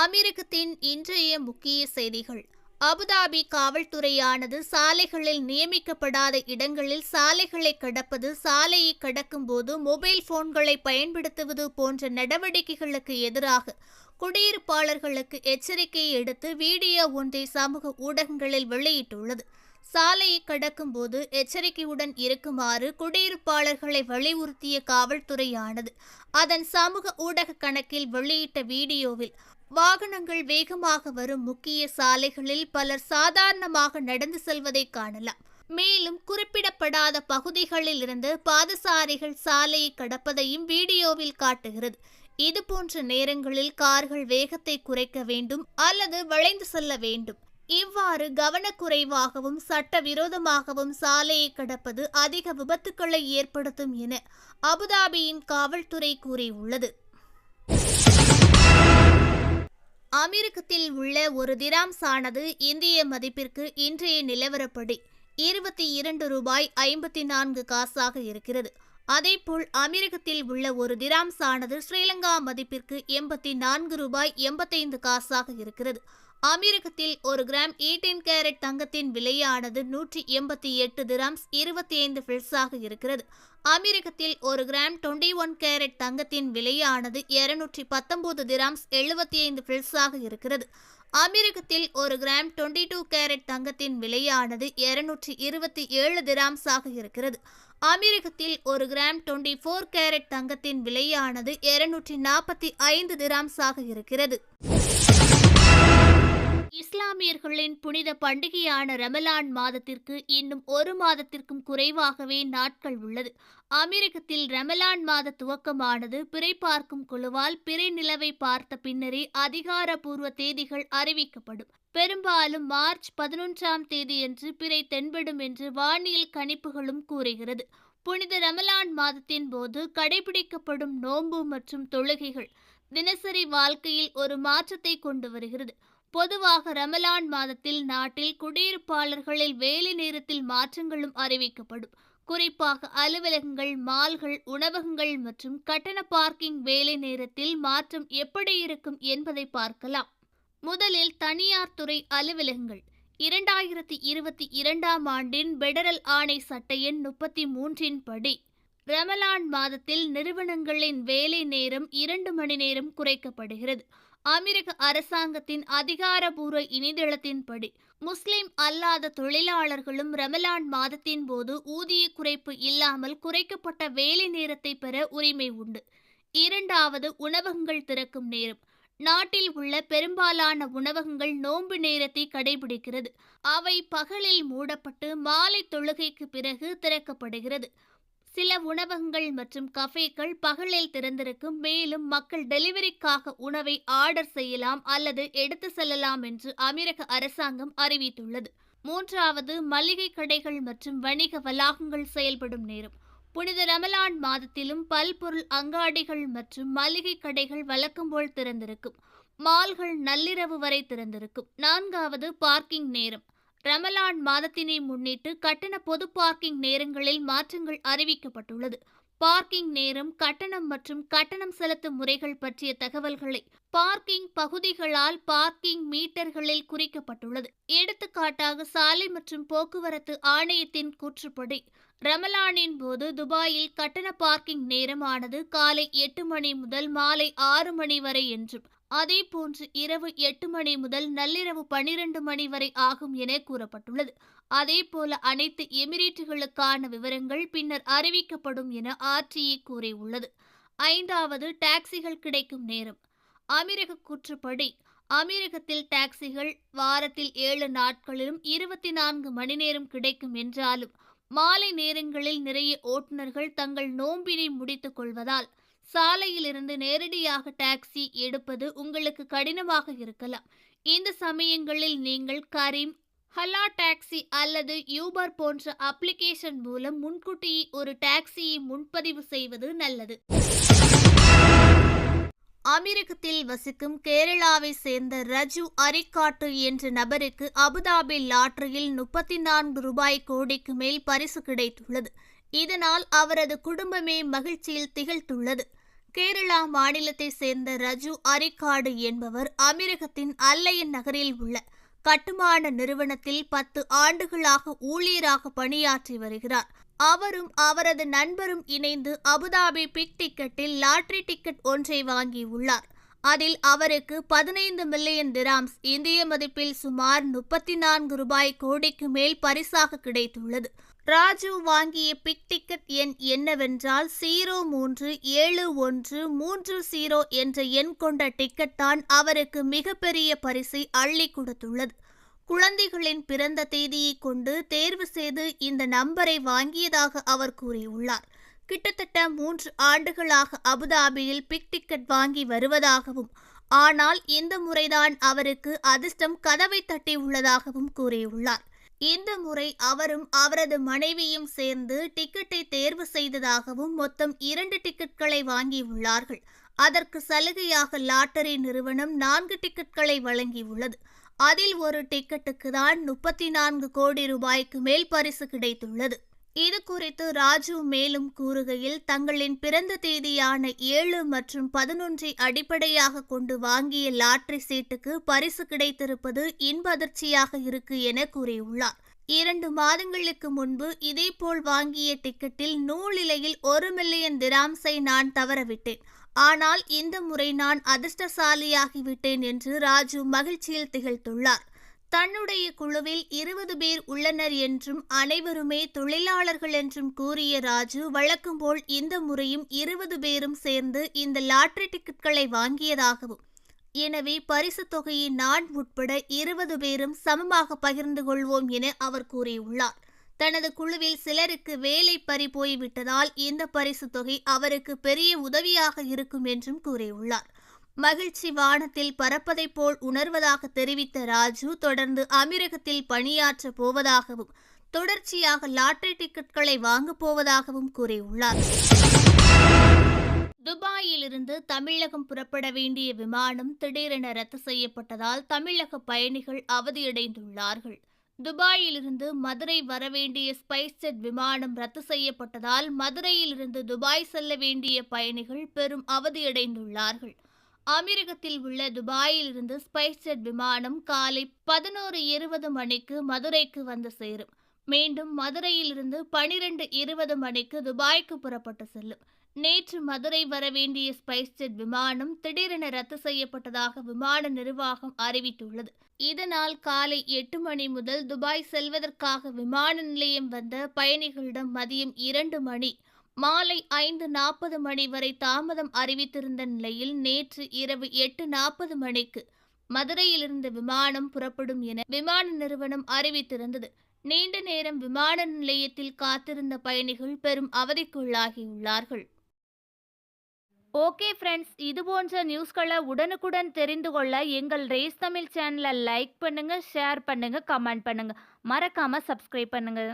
அமீரகத்தின் இன்றைய முக்கிய செய்திகள். அபுதாபி காவல்துறையானது சாலைகளில் நியமிக்கப்படாத இடங்களில் சாலைகளை கடப்பது சாலையை கடக்கும்போது மொபைல் போன்களை பயன்படுத்துவது போன்ற நடவடிக்கைகளுக்கு எதிராக குடியிருப்பாளர்களுக்கு எச்சரிக்கை எடுத்து வீடியோ ஒன்றை சமூக ஊடகங்களில் வெளியிட்டுள்ளது. சாலையை கடக்கும்போது எச்சரிக்கையுடன் இருக்குமாறு குடியிருப்பாளர்களை வலியுறுத்திய காவல்துறையானது அதன் சமூக ஊடக கணக்கில் வெளியிட்ட வீடியோவில் வாகனங்கள் வேகமாக வரும் முக்கிய சாலைகளில் பலர் சாதாரணமாக நடந்து செல்வதை காணலாம். மேலும் குறிப்பிடப்படாத பகுதிகளில் இருந்து பாதசாரிகள் சாலையை கடப்பதையும் வீடியோவில் காட்டுகிறது. இதுபோன்ற நேரங்களில் கார்கள் வேகத்தை குறைக்க வேண்டும் அல்லது வளைந்து செல்ல வேண்டும். இவ்வாறு கவனக்குறைவாகவும் சட்டவிரோதமாகவும் சாலையை கடப்பது அதிக விபத்துக்களை ஏற்படுத்தும் என அபுதாபியின் காவல்துறை கூறியுள்ளது. அமெரிக்கத்தில் உள்ள ஒரு திராம்ஸ் ஆனது இந்திய மதிப்பிற்கு இன்றைய நிலவரப்படி இருபத்தி இரண்டு ரூபாய் ஐம்பத்தி நான்கு காசாக இருக்கிறது. அதேபோல் அமெரிக்கத்தில் உள்ள ஒரு திராம்ஸ் ஆனது ஸ்ரீலங்கா மதிப்பிற்கு எண்பத்தி நான்கு ரூபாய் எண்பத்தைந்து காசாக இருக்கிறது. அமீரகத்தில் ஒரு கிராம் எயிட்டீன் கேரட் தங்கத்தின் விலையானது நூற்றி எண்பத்தி எட்டு திராம்ஸ் இருபத்தி ஐந்து ஃபில்ஸாக இருக்கிறது. அமெரிக்கத்தில் ஒரு கிராம் டுவெண்ட்டி ஒன் கேரட் தங்கத்தின் விலையானது இருநூற்றி பத்தொன்பது திராம்ஸ் எழுபத்தி ஐந்து ஃபில்ஸாக இருக்கிறது. அமெரிக்கத்தில் ஒரு கிராம் டுவெண்ட்டி டூ கேரட் தங்கத்தின் விலையானது இருநூற்றி இருபத்தி ஏழு திராம்ஸாக இருக்கிறது. அமெரிக்கத்தில் ஒரு கிராம் டுவெண்ட்டி ஃபோர் கேரட் தங்கத்தின் விலையானது இருநூற்றி நாற்பத்தி ஐந்து திராம்ஸாக இருக்கிறது. இஸ்லாமியர்களின் புனித பண்டிகையான ரமலான் மாதத்திற்கு இன்னும் ஒரு மாதத்திற்கும் குறைவாகவே நாட்கள் உள்ளது. அமெரிக்கத்தில் ரமலான் மாத துவக்கமானது பிறை பார்க்கும் குழுவால் பிறை நிலவை பார்த்த பின்னரே அதிகாரப்பூர்வ தேதிகள் அறிவிக்கப்படும். பெரும்பாலும் மார்ச் பதினொன்றாம் தேதியன்று பிறை தென்படும் என்று வானியல் கணிப்புகளும் கூறுகிறது. புனித ரமலான் மாதத்தின் போது கடைபிடிக்கப்படும் நோன்பு மற்றும் தொழுகைகள் தினசரி வாழ்க்கையில் ஒரு மாற்றத்தை கொண்டு வருகிறது. பொதுவாக ரமலான் மாதத்தில் நாட்டில் குடியிருப்பாளர்களில் வேலை நேரத்தில் மாற்றங்களும் அறிவிக்கப்படும். குறிப்பாக அலுவலகங்கள் மால்கள் உணவகங்கள் மற்றும் கட்டண பார்க்கிங் வேலை நேரத்தில் மாற்றம் எப்படி இருக்கும் என்பதை பார்க்கலாம். முதலில் தனியார் துறை அலுவலகங்கள். இரண்டாயிரத்தி இருபத்தி இரண்டாம் ஆண்டின் பெடரல் ஆணை சட்ட எண் முப்பத்தி மூன்றின் படி ரமலான் மாதத்தில் நிறுவனங்களின் வேலை நேரம் இரண்டு மணி நேரம் குறைக்கப்படுகிறது. அமெரிக்க அரசாங்கத்தின் அதிகாரபூர்வ இணையதளத்தின்படி முஸ்லிம் அல்லாத தொழிலாளர்களும் ரமலான் மாதத்தின் போது ஊதிய குறைப்பு இல்லாமல் குறைக்கப்பட்ட வேலை நேரத்தை பெற உரிமை உண்டு. இரண்டாவது உணவகங்கள் திறக்கும் நேரம். நாட்டில் உள்ள பெரும்பாலான உணவகங்கள் நோன்பு நேரத்தை கடைபிடிக்கிறது. அவை பகலில் மூடப்பட்டு மாலை தொழுகைக்கு பிறகு திறக்கப்படுகிறது. சில உணவகங்கள் மற்றும் கஃபேக்கள் பகலில் திறந்திருக்கும் மேலும் மக்கள் டெலிவரிக்காக உணவை ஆர்டர் செய்யலாம் அல்லது எடுத்து செல்லலாம் என்று அமெரிக்க அரசாங்கம் அறிவித்துள்ளது. மூன்றாவது மளிகை கடைகள் மற்றும் வணிக வளாகங்கள் செயல்படும் நேரம். புனித ரமலான் மாதத்திலும் பல்பொருள் அங்காடிகள் மற்றும் மளிகை கடைகள் வழக்கம் போல் திறந்திருக்கும். மால்கள் நள்ளிரவு வரை திறந்திருக்கும். நான்காவது பார்க்கிங் நேரம். ரமலான் மாதத்தினை முன்னிட்டு கட்டண பொது பார்க்கிங் நேரங்களில் மாற்றங்கள் அறிவிக்கப்பட்டுள்ளது. பார்க்கிங் நேரம் கட்டணம் மற்றும் கட்டணம் செலுத்தும் முறைகள் பற்றிய தகவல்களை பார்க்கிங் பகுதிகளால் பார்க்கிங் மீட்டர்களில் குறிக்கப்பட்டுள்ளது. எடுத்துக்காட்டாக சாலை மற்றும் போக்குவரத்து ஆணையத்தின் கூற்றுப்படி ரமலானின் போது துபாயில் கட்டண பார்க்கிங் நேரமானது காலை எட்டு மணி முதல் மாலை ஆறு மணி வரை என்றும் அதே போன்று இரவு எட்டு மணி முதல் நள்ளிரவு பனிரெண்டு மணி வரை ஆகும் என கூறப்பட்டுள்ளது. அதே போல அனைத்து எமிரேட்டுகளுக்கான விவரங்கள் பின்னர் அறிவிக்கப்படும் என ஆர்டிஏ கூறியுள்ளது. ஐந்தாவது டாக்ஸிகள் கிடைக்கும் நேரம். அமீரக கூற்றுப்படி அமீரகத்தில் டாக்ஸிகள் வாரத்தில் ஏழு நாட்களிலும் இருபத்தி நான்கு மணி நேரம் கிடைக்கும் என்றாலும் மாலை நேரங்களில் நிறைய ஓட்டுநர்கள் தங்கள் நோம்பினை முடித்துக் கொள்வதால் சாலையிலிருந்து நேரடியாக டாக்ஸி எடுப்பது உங்களுக்கு கடினமாக இருக்கலாம். இந்த சமயங்களில் நீங்கள் கரீம் ஹலா டாக்ஸி அல்லது யூபர் போன்ற அப்ளிகேஷன் மூலம் முன்கூட்டியே ஒரு டாக்ஸியை முன்பதிவு செய்வது நல்லது. அமெரிக்கத்தில் வசிக்கும் கேரளாவை சேர்ந்த ரஜு அரிக்காட்டு என்ற நபருக்கு அபுதாபி லாட்டரியில் முப்பத்தி நான்கு ரூபாய் கோடிக்கு மேல் பரிசு கிடைத்துள்ளது. இதனால் அவரது குடும்பமே மகிழ்ச்சியில் திகழ்த்துள்ளது கேரளா மாநிலத்தை சேர்ந்த ரஜு அரிக்காடு என்பவர் அமீரகத்தின் அல்லையன் நகரில் உள்ள கட்டுமான நிறுவனத்தில் பத்து ஆண்டுகளாக ஊழியராக பணியாற்றி வருகிறார். அவரும் அவரது நண்பரும் இணைந்து அபுதாபி பிக் டிக்கெட்டில் லாட்டரி டிக்கெட் ஒன்றை வாங்கியுள்ளார் அதில் அவருக்கு பதினைந்து மில்லியன் திராம்ஸ் இந்திய மதிப்பில் சுமார் முப்பத்தி நான்கு ரூபாய் கோடிக்கு மேல் பரிசாக கிடைத்துள்ளது. ராஜு வாங்கிய பிக் டிக்கெட் எண் என்னவென்றால் ஜீரோ மூன்று ஏழு ஒன்று மூன்று ஜீரோ என்ற எண் கொண்ட டிக்கெட் தான் அவருக்கு மிகப்பெரிய பரிசை அள்ளி கொடுத்துள்ளது. குழந்தைகளின் பிறந்த தேதியை கொண்டு தேர்வு செய்து இந்த நம்பரை வாங்கியதாக அவர் கூறியுள்ளார். கிட்டத்தட்ட மூன்று ஆண்டுகளாக அபுதாபியில் பிக் டிக்கெட் வாங்கி வருவதாகவும் ஆனால் இந்த முறைதான் அவருக்கு அதிர்ஷ்டம் கதவை தட்டி உள்ளதாகவும் கூறியுள்ளார். இந்த முறை அவரும் அவரது மனைவியும் சேர்ந்து டிக்கெட்டை தேர்வு செய்ததாகவும் மொத்தம் இரண்டு டிக்கெட்களை வாங்கியுள்ளார்கள். அதற்கு சலுகையாக லாட்டரி நிறுவனம் நான்கு டிக்கெட்களை வழங்கியுள்ளது. அதில் ஒரு டிக்கெட்டுக்கு தான் முப்பத்தி நான்கு கோடி ரூபாய்க்கு மேல் பரிசு கிடைத்துள்ளது. இது குறித்து ராஜு மேலும் கூறுகையில் தங்களின் பிறந்த தேதியான ஏழு மற்றும் பதினொன்றை அடிப்படையாக கொண்டு வாங்கிய லாட்டரி சீட்டுக்கு பரிசு கிடைத்திருப்பது இன்ப அதிர்ச்சியாக இருக்கு என கூறியுள்ளார். இரண்டு மாதங்களுக்கு முன்பு இதேபோல் வாங்கிய டிக்கெட்டில் நூலிலையில் ஒரு மில்லியன் திராம்ஸை நான் தவறவிட்டேன். ஆனால் இந்த முறை நான் அதிர்ஷ்டசாலியாகிவிட்டேன் என்று ராஜு மகிழ்ச்சியில் திகழ்த்துள்ளார். தன்னுடைய குழுவில் இருபது பேர் உள்ளனர் என்றும் அனைவருமே தொழிலாளர்கள் என்றும் கூறிய ராஜு வழக்கம் போல் இந்த முறையும் இருபது பேரும் சேர்ந்து இந்த லாட்ரி டிக்கெட்களை வாங்கியதாகவும் எனவே பரிசு தொகையை நான் உட்பட இருபது பேரும் சமமாக பகிர்ந்து கொள்வோம் என அவர் கூறியுள்ளார். தனது குழுவில் சிலருக்கு வேலை பறி போய்விட்டதால் இந்த பரிசு தொகை அவருக்கு பெரிய உதவியாக இருக்கும் என்றும் கூறியுள்ளார். மகிழ்ச்சி வானத்தில் பறப்பதைப் போல் உணர்வதாக தெரிவித்த ராஜு தொடர்ந்து அமீரகத்தில் பணியாற்றப் போவதாகவும் தொடர்ச்சியாக லாட்டரி டிக்கெட்களை வாங்கப் போவதாகவும் கூறியுள்ளார். துபாயிலிருந்து தமிழகம் புறப்பட வேண்டிய விமானம் திடீரென ரத்து செய்யப்பட்டதால் தமிழக பயணிகள் அவதியடைந்துள்ளார்கள். துபாயிலிருந்து மதுரை வரவேண்டிய ஸ்பைஸ் ஜெட் விமானம் ரத்து செய்யப்பட்டதால் மதுரையிலிருந்து துபாய் செல்ல வேண்டிய பயணிகள் பெரும் அவதியடைந்துள்ளார்கள். அமீரகத்தில் உள்ள துபாயிலிருந்து ஸ்பைஸ் ஜெட் விமானம் காலை பதினோரு இருபது மணிக்கு மதுரைக்கு வந்து சேரும். மீண்டும் மதுரையிலிருந்து பனிரெண்டு இருபது மணிக்கு துபாய்க்கு புறப்பட்டு செல்லும். நேற்று மதுரை வரவேண்டிய ஸ்பைஸ்ஜெட் ஸ்பைஸ் ஜெட் விமானம் திடீரென ரத்து செய்யப்பட்டதாக விமான நிர்வாகம் அறிவித்துள்ளது. இதனால் காலை எட்டு மணி முதல் துபாய் செல்வதற்காக விமான நிலையம் வந்த பயணிகளிடம் மதியம் இரண்டு மணி மாலை ஐந்து நாற்பது மணி வரை தாமதம் அறிவித்திருந்த நிலையில் நேற்று இரவு எட்டு நாற்பது மணிக்கு மதுரையிலிருந்து விமானம் புறப்படும் என விமான நிறுவனம் அறிவித்திருந்தது. நீண்ட நேரம் விமான நிலையத்தில் காத்திருந்த பயணிகள் பெரும் அவதிக்குள்ளாகியுள்ளார்கள். ஓகே ஃப்ரெண்ட்ஸ் இது போன்ற நியூஸ்களை உடனுக்குடன் தெரிந்து கொள்ள எங்கள் ரேஸ் தமிழ் சேனலை லைக் பண்ணுங்கள் ஷேர் பண்ணுங்கள் கமெண்ட் பண்ணுங்கள் மறக்காமல் சப்ஸ்கிரைப் பண்ணுங்கள்